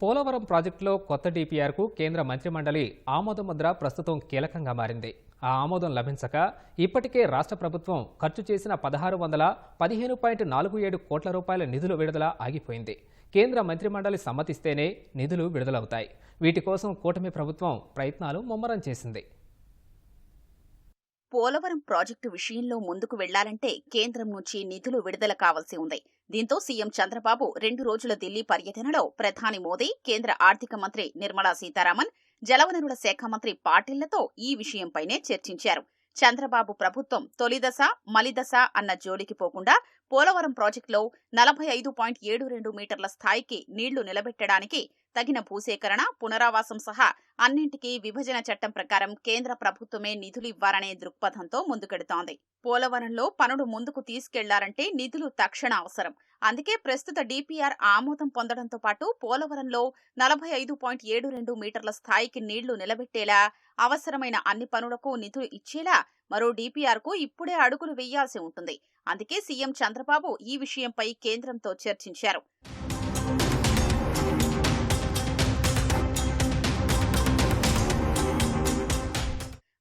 పోలవరం ప్రాజెక్టులో కొత్త డీపీఆర్కు కేంద్ర మంత్రిమండలి ఆమోదముద్ర ప్రస్తుతం కీలకంగా మారింది. ఆ ఆమోదం లభించక ఇప్పటికే రాష్ట్ర ప్రభుత్వం ఖర్చు చేసిన పదహారు వందల పదిహేను పాయింట్ నాలుగు ఏడు కోట్ల రూపాయల నిధుల విడుదల ఆగిపోయింది. కేంద్ర మంత్రిమండలి సమ్మతిస్తేనే నిధులు విడుదలవుతాయి. వీటి కోసం కూటమి ప్రభుత్వం ప్రయత్నాలు ముమ్మరం చేసింది. పోలవరం ప్రాజెక్టు విషయంలో ముందుకు వెళ్ళాలంటే కేంద్రం నుంచి నిధులు విడుదల కావాల్సి ఉంది. దీంతో సీఎం చంద్రబాబు రెండు రోజుల దిల్లీ పర్యటనలో ప్రధాని మోదీ కేంద్ర ఆర్థిక మంత్రి నిర్మలా సీతారామన్ జలవనరుల శాఖ మంత్రి పాటిళ్ళతో ఈ విషయంపైనే చర్చించారు. చంద్రబాబు ప్రభుత్వం తొలిదశ మలిదశ అన్న జోలికి పోకుండా పోలవరం ప్రాజెక్టులో నలభై ఐదు పాయింట్ ఏడు రెండు మీటర్ల స్థాయికి నీళ్ళు నిలబెట్టడానికి తగిన భూసేకరణ పునరావాసం సహా అన్నింటికీ విభజన చట్టం ప్రకారం కేంద్ర ప్రభుత్వమే నిధులు ఇవ్వాలనే దృక్పథంతో ముందుకెడుతోంది. పోలవరంలో పనులు ముందుకు తీసుకెళ్ళారంటే నిధులు తక్షణ అవసరం. అందుకే ప్రస్తుత డీపీఆర్ ఆమోదం పొందడంతో పాటు పోలవరంలో నలభై ఐదు పాయింట్ ఏడు రెండు మీటర్ల స్థాయికి నీళ్ళు నిలబెట్టేలా అవసరమైన అన్ని పనులకు నిధులు ఇచ్చేలా మరో డిపిఆర్కు ఇప్పుడే అడుగులు వేయాల్సి ఉంటుంది. అందుకే సీఎం చంద్రబాబు ఈ విషయంపై కేంద్రంతో చర్చించారు.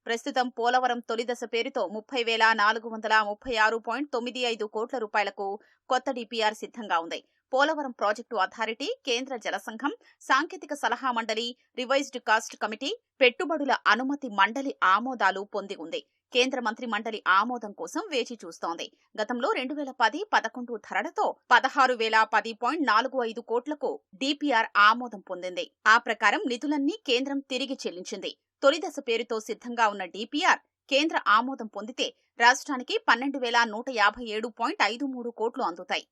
ప్రస్తుతం పోలవరం తొలిదశ పేరుతో ముప్పై వేల నాలుగు వందల ముప్పై ఆరు పాయింట్ తొమ్మిది ఐదు కోట్ల రూపాయలకు కొత్త డిపిఆర్ సిద్ధంగా ఉంది. పోలవరం ప్రాజెక్టు అథారిటీ కేంద్ర జలసంఘం సాంకేతిక సలహా మండలి రివైజ్డ్ కాస్ట్ కమిటీ పెట్టుబడుల అనుమతి మండలి ఆమోదాలు పొంది ఉంది. కేంద్ర మంత్రి మండలి ఆమోదం కోసం వేచి చూస్తోంది. గతంలో రెండు వేల పది పదకొండు ధరలతో పదహారు వేల పది పాయింట్ నాలుగు ఐదు కోట్లకు డిపిఆర్ ఆమోదం పొందింది. ఆ ప్రకారం నిధులన్నీ కేంద్రం తిరిగి చెల్లించింది. తొలిదశ పేరుతో సిద్ధంగా ఉన్న డిపిఆర్ కేంద్ర ఆమోదం పొందితే రాష్ట్రానికి పన్నెండు వేల నూట యాభై ఏడు పాయింట్ ఐదు మూడు కోట్లు అందుతాయి.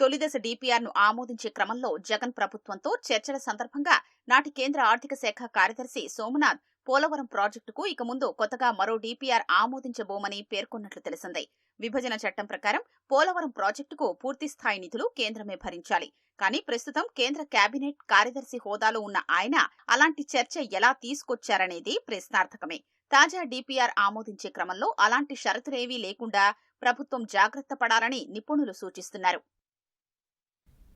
తొలిదశ డిపిఆర్ను ఆమోదించే క్రమంలో జగన్ ప్రభుత్వంతో చర్చల సందర్భంగా నాటి కేంద్ర ఆర్థిక శాఖ కార్యదర్శి సోమనాథ్ పోలవరం ప్రాజెక్టుకు ఇక ముందు కొత్తగా మరో డిపిఆర్ ఆమోదించబోమని పేర్కొన్నట్లు తెలిసిందే. విభజన చట్టం ప్రకారం పోలవరం ప్రాజెక్టుకు పూర్తిస్థాయి నిధులు కేంద్రమే భరించాలి. కానీ ప్రస్తుతం కేంద్ర కేబినెట్ కార్యదర్శి హోదాలో ఉన్న ఆయన అలాంటి చర్చ ఎలా తీసుకొచ్చారనేది ప్రశ్నార్థకమే. తాజా డిపిఆర్ ఆమోదించే క్రమంలో అలాంటి షరతులేవీ లేకుండా ప్రభుత్వం జాగ్రత్త పడాలని నిపుణులు సూచిస్తున్నారు.